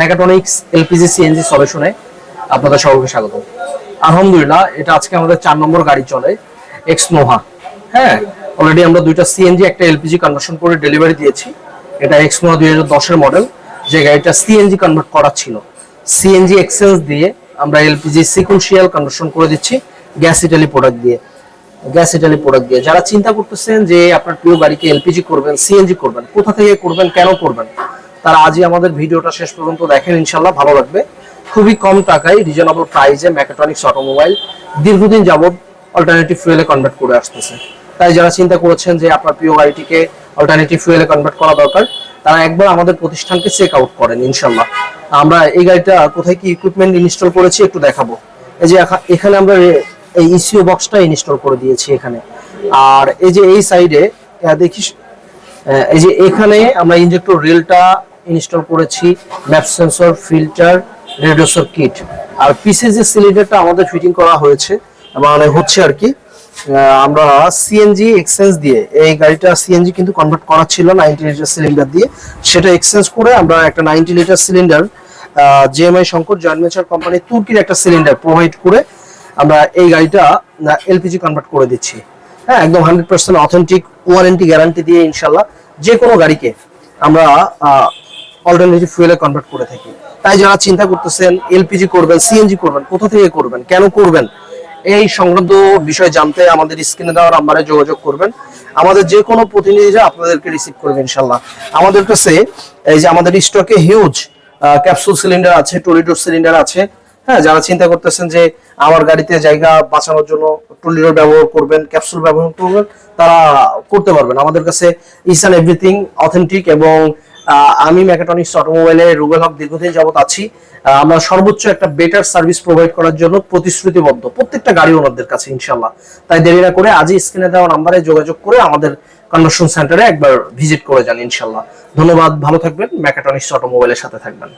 Mechatronics LPG, CNG সলিউশনে আপনাদের সকলকে স্বাগত। আলহামদুলিল্লাহ, এটা আজকে আমাদের চার নম্বর গাড়ি চলে এক্স নোভা হ্যাঁ অলরেডি আমরা দুইটা সিএনজি, একটা এলপিজি কনভার্সন করে ডেলিভারি দিয়েছি। এটা এক্স নোভা দুই হাজার মডেল যে গাড়িটা সিএনজি কনভার্ট করা ছিল। সিএনজি এক্সচেঞ্জ দিয়ে আমরা এলপিজি সিকুয়েন্সিয়াল কনভার্সন করে দিচ্ছি গ্যাস ইটালি প্রোডাক্ট দিয়ে। গ্যাস ইটালি প্রোডাক্ট দিয়ে। যারা চিন্তা করতেছেন যে আপনার প্রিয় গাড়িকে এলপিজি করবেন, সিএনজি করবেন, কোথা থেকে করবেন, কেন করবেন তারা আজই আমাদের ভিডিওটা শেষ পর্যন্ত দেখেন ইনশাল্লাহ ভালো লাগবে। খুবই কম টাকায় রিজনেবল প্রাইসে মেকাট্রনিক্স অটোমোবাইল দীর্ঘদিন যাবত অল্টারনেটিভ ফুয়েলে কনভার্ট করে আসতেছে। তাই যারা চিন্তা করেছেন যে আপনার প্রিয় গাড়িটিকে অল্টারনেটিভ ফুয়েলে কনভার্ট করা দরকার, তারা একবার আমাদের প্রতিষ্ঠানকে চেক আউট করেন ইনশাল্লাহ আমরা এই গাড়িটা কোথায় কি ইকুইপমেন্ট ইনস্টল করেছি একটু দেখাবো। এই যে এখা- এখানে আমরা এই ইসিও বক্সটা ইনস্টল করে দিয়েছি এখানে। আর এই যে এই সাইডে দেখিস এই যে এখানে আমরা ইনজেক্টর রিলটা ইনস্টল করেছি, map sensor, filter reducer kit আর পিসে যে সিলিন্ডারটা আমাদের ফিটিং করা হয়েছে মানে হচ্ছে আর কি আমরা সিএনজি এক্সচেঞ্জ দিয়ে, এই গাড়িটা সিএনজি কিন্তু কনভার্ট করা ছিল নাইনটি লিটার সিলিন্ডার দিয়ে। সেটা এক্সচেঞ্জ করে আমরা একটা ninety litre cylinder GMI Shankar joint venture company তুর্কির একটা সিলিন্ডার প্রোভাইড করে আমরা এই গাড়িটা এলপিজি কনভার্ট করে দিচ্ছি। হ্যাঁ একদম hundred percent authentic warranty guarantee দিয়ে ইনশাল্লাহ যে কোনো গাড়িকে আমরা অল্টারনেটিভ ফুয়েলে কনভার্ট করে থাকি। তাই যারা চিন্তা করতেছেন এলপিজি করবেন সিএনজি করবেন, কোথা থেকে করবেন, কেন করবেন, এই সংক্রান্ত বিষয় জানতে আমাদের স্ক্রিনে দেওয়ার নাম্বারে যোগাযোগ করবেন। আমাদের যে কোনো প্রতিনিধিরা আপনাদেরকে রিসিভ করবে, ইনশাল্লাহ। আমাদের কাছে এই যে আমাদের স্টকে হিউজ ক্যাপসুল সিলিন্ডার আছে টরিডোর সিলিন্ডার আছে। হ্যাঁ যারা চিন্তা করতেছেন যে আমার গাড়িতে জায়গা বাঁচানোর জন্য টুলিডোর ব্যবহার করবেন ক্যাপসুল ব্যবহার করবেন, তারা করতে পারবেন। আমাদের কাছে ইস অ্যান্ড এভরিথিং অথেন্টিক এবং আমি মেকাটনিক্স অটোমোবাইলে রুবেল হক দীর্ঘদিন যাবত আছি। আমরা সর্বোচ্চ একটা বেটার সার্ভিস প্রোভাইড করার জন্য প্রতিশ্রুতিবদ্ধ প্রত্যেকটা গাড়ি ওনাদের কাছে ইনশাল্লাহ তাই দেরি না করে আজই স্ক্রিনে দেওয়া নাম্বারে যোগাযোগ করে আমাদের কনভার্সন সেন্টারে একবার ভিজিট করে যান ইনশাল্লাহ ধন্যবাদ, ভালো থাকবেন। মেকাটনিক্স অটোমোবাইলের সাথে থাকবেন।